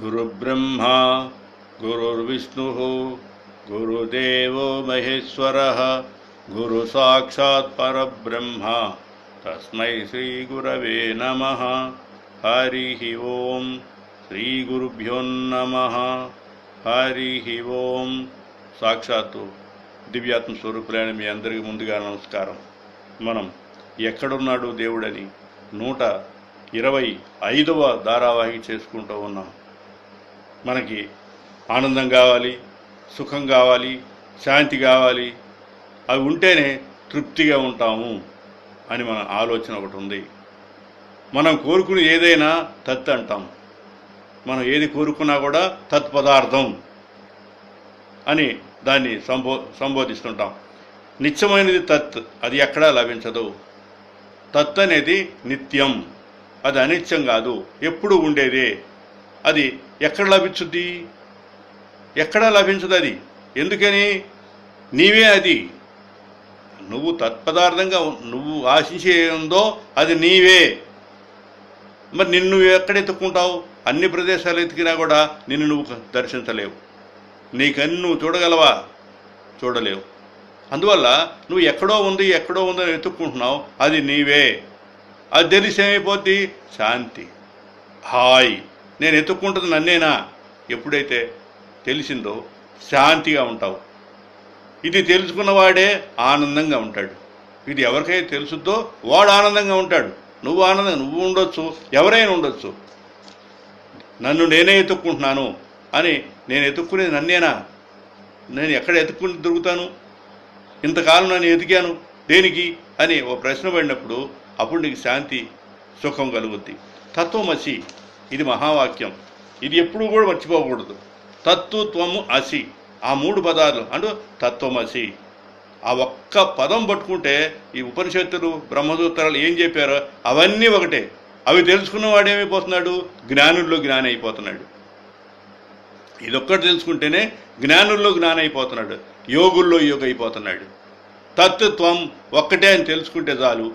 गुरुब्रह्मा गुरुर्विष्णुः गुरुदेवो महेश्वरः गुरुसाक्षात् परब्रह्म तस्मै श्रीगुरवे नमः हरिः ॐ శ్రీగురుభ్యో నమ హరి ఓం సాక్షాత్తు దివ్యాత్మ స్వరూపులైన మీ అందరికీ ముందుగా నమస్కారం మనం ఎక్కడున్నాడు దేవుడని నూట ఇరవై ఐదవ ధారావాహిక చేసుకుంటూ ఉన్నాం మనకి ఆనందం కావాలి సుఖం కావాలి శాంతి కావాలి. అవి ఉంటేనే తృప్తిగా ఉంటాము అని మన ఆలోచన ఒకటి ఉంది. మనం కోరుకుని ఏదైనా తత్ అంటాం. మనం ఏది కోరుకున్నా కూడా తత్పదార్థం అని దాన్ని సంబో సంబోధిస్తుంటాం. నిత్యమైనది తత్ అది ఎక్కడా లభించదు. తత్ అనేది నిత్యం అది అనిత్యం కాదు ఎప్పుడు ఉండేదే. అది ఎక్కడ లభించుద్ది? ఎక్కడ లభించదు అది? ఎందుకని? నీవే అది. నువ్వు తత్పదార్థంగా నువ్వు ఆశించే ఉందో అది నీవే. మరి నిన్ను నువ్వు ఎక్కడ ఎత్తుక్కుంటావు? అన్ని ప్రదేశాలు ఎతికినా కూడా నిన్ను నువ్వు దర్శించలేవు. నీకన్నీ నువ్వు చూడగలవా? చూడలేవు. అందువల్ల నువ్వు ఎక్కడో ఉంది ఎక్కడో ఉందని వెతుక్కుంటున్నావు అది నీవే. అది తెలిసి ఏమైపోద్ది? శాంతి. హాయ్. నేను ఎత్తుక్కుంటుంది నన్నేనా? ఎప్పుడైతే తెలిసిందో శాంతిగా ఉంటావు. ఇది తెలుసుకున్నవాడే ఆనందంగా ఉంటాడు. ఇది ఎవరికైతే తెలుసుద్దో వాడు ఆనందంగా ఉంటాడు. నువ్వు ఆనందంగా నువ్వు ఉండొచ్చు ఎవరైనా ఉండొచ్చు. నన్ను నేనే ఎత్తుక్కుంటున్నాను అని నేను ఎత్తుక్కునేది నన్నేనా? నేను ఎక్కడ ఎత్తుక్కుని దొరుకుతాను? ఇంతకాలం నన్ను ఎతికాను దేనికి అని ఓ ప్రశ్న పడినప్పుడు అప్పుడు నీకు శాంతి సుఖం కలుగుద్ది. తత్వమసి ఇది మహావాక్యం. ఇది ఎప్పుడూ కూడా మర్చిపోకూడదు. తత్తు త్వము అసి. ఆ మూడు పదాలు అంటూ తత్వమసి. ఆ ఒక్క పదం పట్టుకుంటే ఈ ఉపనిషత్తులు బ్రహ్మసూత్రాలు ఏం చెప్పారో అవన్నీ ఒకటే. అవి తెలుసుకున్నవాడు ఏమైపోతున్నాడు? జ్ఞానుల్లో జ్ఞానం అయిపోతున్నాడు ఇదొక్కటి తెలుసుకుంటేనే జ్ఞానుల్లో జ్ఞాని అయిపోతున్నాడు యోగుల్లో యోగ అయిపోతున్నాడు తత్వత్వం ఒక్కటే అని తెలుసుకుంటే చాలు.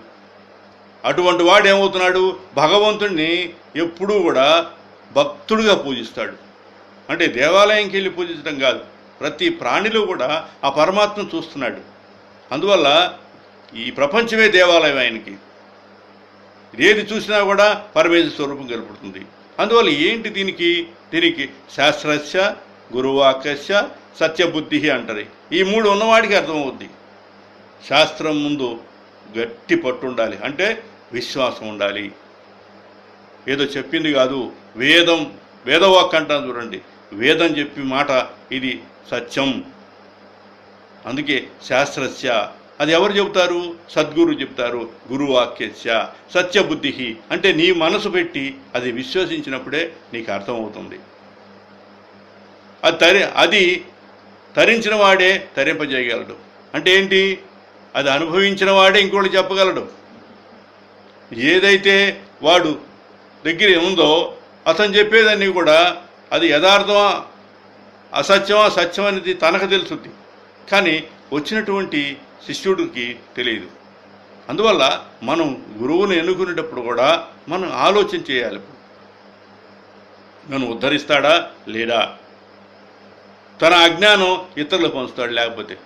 అటువంటి వాడు ఏమవుతున్నాడు భగవంతుణ్ణి ఎప్పుడూ కూడా భక్తుడిగా పూజిస్తాడు. అంటే దేవాలయంకి వెళ్ళి పూజించడం కాదు. ప్రతి ప్రాణిలో కూడా ఆ పరమాత్మ చూస్తున్నాడు. అందువల్ల ఈ ప్రపంచమే దేవాలయం ఆయనకి. ఏది చూసినా కూడా పరమేశ్వర స్వరూపం కనపడుతుంది. అందువల్ల ఏంటి దీనికి? దీనికి శాస్త్రస్య గురువాకస్య సత్యబుద్ధి అంటారు. ఈ మూడు ఉన్నవాడికి అర్థమవుద్ది. శాస్త్రం ముందు గట్టి పట్టు ఉండాలి. అంటే విశ్వాసం ఉండాలి. ఏదో చెప్పింది కాదు. వేదం వేదవాక్ అంటాను చూడండి. వేదం చెప్పి మాట ఇది సత్యం. అందుకే శాస్త్రస్య. అది ఎవరు చెబుతారు? సద్గురు చెప్తారు గురువాక్యస్య. సత్యబుద్ధి అంటే నీ మనసు పెట్టి అది విశ్వసించినప్పుడే నీకు అర్థమవుతుంది. అది తరి అది తరించిన వాడే తరింపజేయగలడు. అంటే ఏంటి? అది అనుభవించిన వాడే ఇంకోటి చెప్పగలడు. ఏదైతే వాడు దగ్గర ఉందో అతను చెప్పేదాన్ని కూడా అది యథార్థమా అసత్యమా సత్యం అనేది తనకు తెలుసుద్ది. కానీ వచ్చినటువంటి శిష్యుడికి తెలియదు. అందువల్ల మనం గురువును ఎన్నుకునేటప్పుడు కూడా మనం ఆలోచన చేయాలి నన్ను ఉద్ధరిస్తాడా లేడా? తన అజ్ఞానం ఇతరులకు పంచుతాడు లేకపోతే.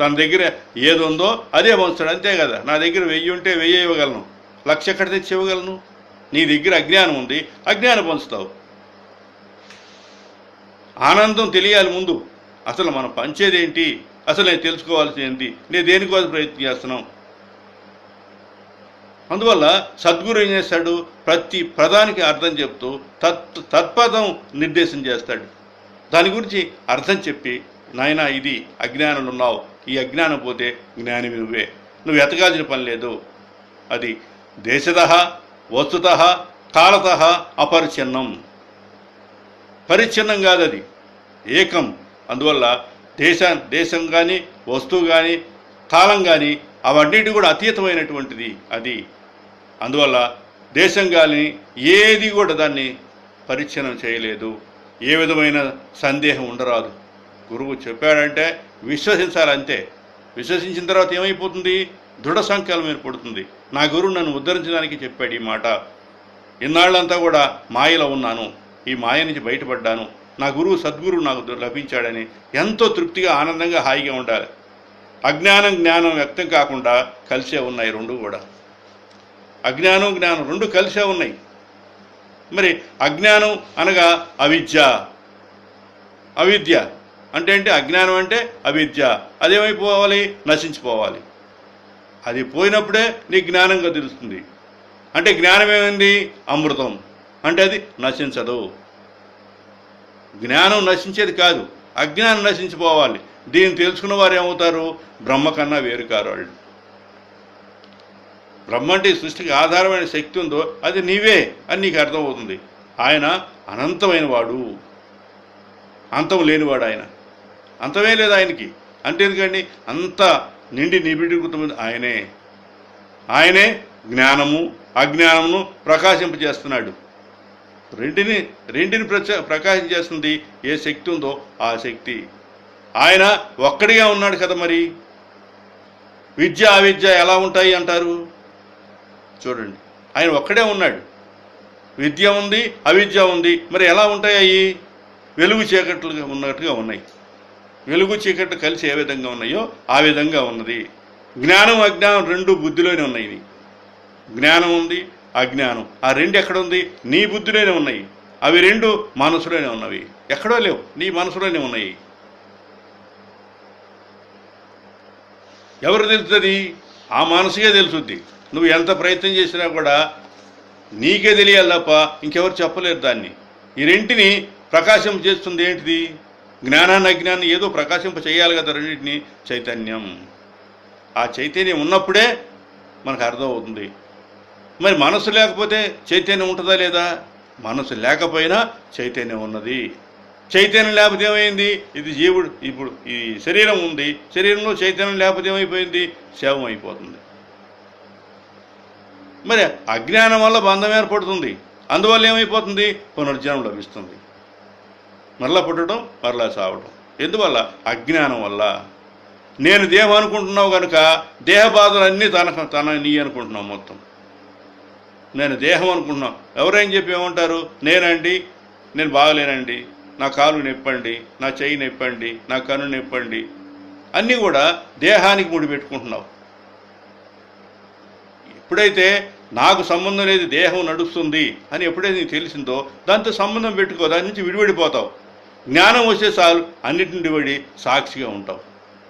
తన దగ్గర ఏది ఉందో అదే పంచుతాడు అంతే కదా? నా దగ్గర వెయ్యి ఉంటే వెయ్యి ఇవ్వగలను. లక్ష ఎక్కడ తెచ్చి ఇవ్వగలను. నీ దగ్గర అజ్ఞానం ఉంది అజ్ఞానం పంచుతావు. ఆనందం తెలియాలి ముందు. అసలు మనం పంచేదేంటి? అసలు నేను తెలుసుకోవాల్సింది నేను దేనికోసం ప్రయత్నం చేస్తున్నాం అందువల్ల సద్గురు ఏం చేస్తాడు? ప్రతి పదానికి అర్థం చెప్తూ తత్ తత్పదం నిర్దేశం చేస్తాడు. దాని గురించి అర్థం చెప్పి నాయన ఇది అజ్ఞానం ఉన్నావు. ఈ అజ్ఞానం పోతే జ్ఞాని నువ్వే. నువ్వు ఎతకాల్సిన పని లేదు. అది దేశదహ వస్తుత కాలత అపరిచ్ఛిన్నం. పరిచ్ఛిన్నం కాదు అది ఏకం. అందువల్ల దేశ దేశం కానీ వస్తువు కానీ కాలం కానీ అవన్నిటి కూడా అతీతమైనటువంటిది అది. అందువల్ల దేశం కానీ ఏది కూడా దాన్ని పరిచ్ఛిన్నం చేయలేదు. ఏ విధమైన సందేహం ఉండరాదు. గురువు చెప్పాడంటే విశ్వసించాలంతే. విశ్వసించిన తర్వాత ఏమైపోతుంది? దృఢ సంకల్పం ఏర్పడుతుంది నా గురువు నన్ను ఉద్ధరించడానికి చెప్పాడు ఈ మాట. ఇన్నాళ్ళంతా కూడా మాయలో ఉన్నాను. ఈ మాయ నుంచి బయటపడ్డాను. నా గురువు సద్గురువు నాకు లభించాడని ఎంతో తృప్తిగా ఆనందంగా హాయిగా ఉండాలి. అజ్ఞానం జ్ఞానం వ్యక్తం కాకుండా కలిసే ఉన్నాయి రెండు కూడా. అజ్ఞానం జ్ఞానం రెండు కలిసే ఉన్నాయి. మరి అజ్ఞానం అనగా అవిద్య. అవిద్య అంటే ఏంటి? అజ్ఞానం అంటే అవిద్య. అదేమైపోవాలి? నశించిపోవాలి. అది పోయినప్పుడే నీ జ్ఞానంగా తెలుస్తుంది. అంటే జ్ఞానం ఏమైంది అమృతం. అంటే అది నశించదు. జ్ఞానం నశించేది కాదు. అజ్ఞానం నశించిపోవాలి. దీన్ని తెలుసుకున్న వారు ఏమవుతారు? బ్రహ్మ కన్నా వేరు కారు వాళ్ళు. బ్రహ్మ అంటే సృష్టికి ఆధారమైన శక్తి ఉందో అది నీవే అని నీకు అర్థమవుతుంది. ఆయన అనంతమైన వాడు. అంతం లేనివాడు ఆయన. అంతమే లేదు ఆయనకి. అంటే ఎందుకండి అంత నిండి నిబిడీకృతమైన ఆయనే. ఆయనే జ్ఞానము అజ్ఞానమును ప్రకాశింపజేస్తున్నాడు. రెండిని రెండిని ప్రచ ప్రకాశించేస్తుంది ఏ శక్తి ఉందో ఆ శక్తి. ఆయన ఒక్కడిగా ఉన్నాడు కదా మరి? విద్య అవిద్య ఎలా ఉంటాయి అంటారు? చూడండి. ఆయన ఒక్కడే ఉన్నాడు. విద్య ఉంది అవిద్య ఉంది. మరి ఎలా ఉంటాయి అవి వెలుగు చీకట్లుగా ఉన్నట్టుగా ఉన్నాయి. వెలుగు చీకట్లు కలిసి ఏ విధంగా ఉన్నాయో ఆ విధంగా ఉన్నది. జ్ఞానం అజ్ఞానం రెండు బుద్ధిలోనే ఉన్నాయి ఇవి. జ్ఞానం ఉంది అజ్ఞానం. ఆ రెండు ఎక్కడ ఉంది నీ బుద్ధిలోనే ఉన్నాయి. అవి రెండు మనసులోనే ఉన్నవి. ఎక్కడో లేవు. నీ మనసులోనే ఉన్నాయి. ఎవరు తెలుస్తుంది? ఆ మనసుకే తెలుసుద్ది. నువ్వు ఎంత ప్రయత్నం చేసినా కూడా నీకే తెలియాలి తప్ప ఇంకెవరు చెప్పలేరు దాన్ని. ఈ రెంటిని ప్రకాశం చేస్తుంది ఏంటిది? జ్ఞానాన్ని అజ్ఞాన్ని ఏదో ప్రకాశింప చేయాలి కదా రెండింటిని చైతన్యం. ఆ చైతన్యం ఉన్నప్పుడే మనకు అర్థమవుతుంది. మరి మనసు లేకపోతే చైతన్యం ఉంటుందా లేదా? మనసు లేకపోయినా చైతన్యం ఉన్నది. చైతన్యం లేకపోతే ఏమైంది? ఇది జీవుడు ఇప్పుడు ఈ శరీరం ఉంది. శరీరంలో చైతన్యం లేకపోతే ఏమైపోయింది? శవం అయిపోతుంది. మరి అజ్ఞానం వల్ల బంధం ఏర్పడుతుంది. అందువల్ల ఏమైపోతుంది? పునర్జనం లభిస్తుంది. మరలా పుట్టడం మరలా సావడం ఎందువల్ల? అజ్ఞానం వల్ల. నేను దేహం అనుకుంటున్నావు కనుక దేహ బాధలన్నీ తన తన నీ అనుకుంటున్నావు మొత్తం. నేను దేహం అనుకుంటున్నాం ఎవరేం చెప్పి ఏమంటారు? నేనండి నేను బాగలేనండి. నా కాలు నొప్పండి నా చెయ్యి నొప్పండి నా కన్ను నొప్పండి. అన్నీ కూడా దేహానికి ముడిపెట్టుకుంటున్నావు ఎప్పుడైతే నాకు సంబంధం లేదు దేహం నడుస్తుంది అని ఎప్పుడైతే నీకు తెలిసిందో దాంతో సంబంధం పెట్టుకో దాని నుంచి విడిపడిపోతావు. జ్ఞానం వస్తే చాలు అన్నిటిని పడి సాక్షిగా ఉంటావు.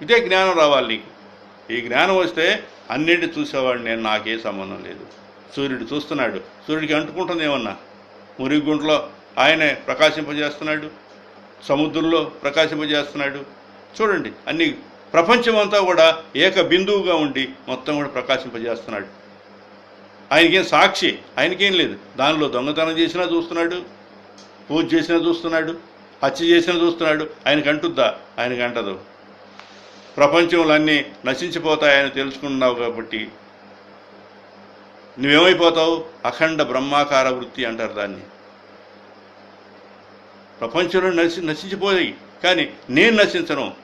ఇదే జ్ఞానం రావాలి నీకు. ఈ జ్ఞానం వస్తే అన్నింటిని చూసేవాడు నేను నాకే సంబంధం లేదు. సూర్యుడు చూస్తున్నాడు. సూర్యుడికి అంటుకుంటుంది ఏమన్నా? మురిగుంట్లో ఆయనే ప్రకాశింపజేస్తున్నాడు. సముద్రంలో ప్రకాశింపజేస్తున్నాడు. చూడండి అన్ని ప్రపంచమంతా కూడా ఏక బిందువుగా ఉండి మొత్తం కూడా ప్రకాశింపజేస్తున్నాడు. ఆయనకేం సాక్షి? ఆయనకేం లేదు. దానిలో దొంగతనం చేసినా చూస్తున్నాడు. పూజ చేసినా చూస్తున్నాడు. హత్య చేసినా చూస్తున్నాడు ఆయనకు అంటుద్దా ఆయనకు అంటదు ప్రపంచంలో అన్నీ నశించిపోతాయని తెలుసుకున్నావు కాబట్టి నువ్వేమైపోతావు? అఖండ బ్రహ్మాకార వృత్తి అంటారు దాన్ని. ప్రపంచంలో నశి నశించిపోయాయి కానీ నేను నశించను.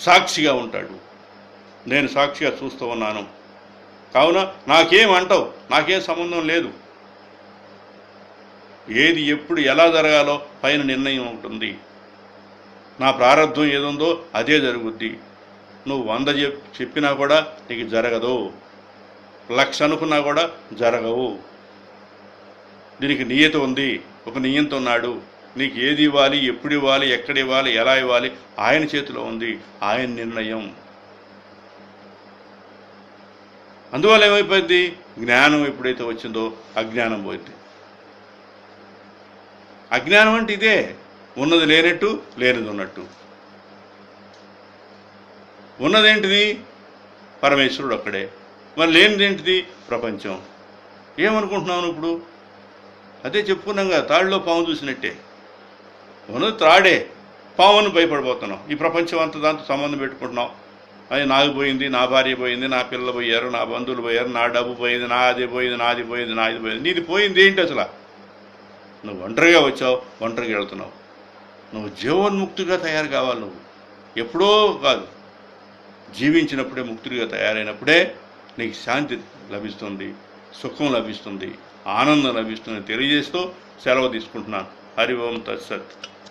సాక్షిగా ఉంటాడు. నేను సాక్షిగా చూస్తూ ఉన్నాను. కావున నాకేం అంటావు? నాకేం సంబంధం లేదు. ఏది ఎప్పుడు ఎలా జరగాలో పైన నిర్ణయం ఉంటుంది. నా ప్రారంభం ఏదుందో అదే జరుగుద్ది. నువ్వు వంద చెప్ చెప్పినా కూడా నీకు జరగదు. లక్ష అనుకున్నా కూడా జరగవు. దీనికి నియత ఉంది. ఒక నియంత ఉన్నాడు. నీకు ఏది ఇవ్వాలి ఎప్పుడు ఇవ్వాలి ఎక్కడ ఇవ్వాలి ఎలా ఇవ్వాలి ఆయన చేతిలో ఉంది. ఆయన నిర్ణయం. అందువల్ల ఏమైపోయింది? జ్ఞానం ఎప్పుడైతే వచ్చిందో అజ్ఞానం పోయింది. అజ్ఞానం అంటే ఇదే. ఉన్నది లేనట్టు లేనిది ఉన్నట్టు. ఉన్నదేంటిది? పరమేశ్వరుడు ఒక్కడే. మరి లేనిదేంటిది? ప్రపంచం. ఏమనుకుంటున్నావు ఇప్పుడు? అదే చెప్పుకున్నాం కదా తాడులో పాము చూసినట్టే. ఉన్నది త్రాడే పామును భయపడిపోతున్నాం ఈ ప్రపంచం అంతా దాంతో సంబంధం పెట్టుకుంటున్నాం. అది నాకు పోయింది నా భార్య పోయింది నా పిల్లలు పోయారు నా బంధువులు పోయారు నా డబ్బు పోయింది నాది పోయింది నాది పోయింది నాది పోయింది. నీది పోయింది ఏంటి అసలు? నువ్వు ఒంటరిగా వచ్చావు ఒంటరిగా వెళ్తున్నావు. నువ్వు జీవోన్ముక్తిగా తయారు కావాలి నువ్వు. ఎప్పుడో కాదు. జీవించినప్పుడే ముక్తుడిగా తయారైనప్పుడే నీకు శాంతి లభిస్తుంది సుఖం లభిస్తుంది ఆనందం లభిస్తుంది తెలియజేస్తూ సెలవు తీసుకుంటున్నాను. హరి ఓం తత్సత్.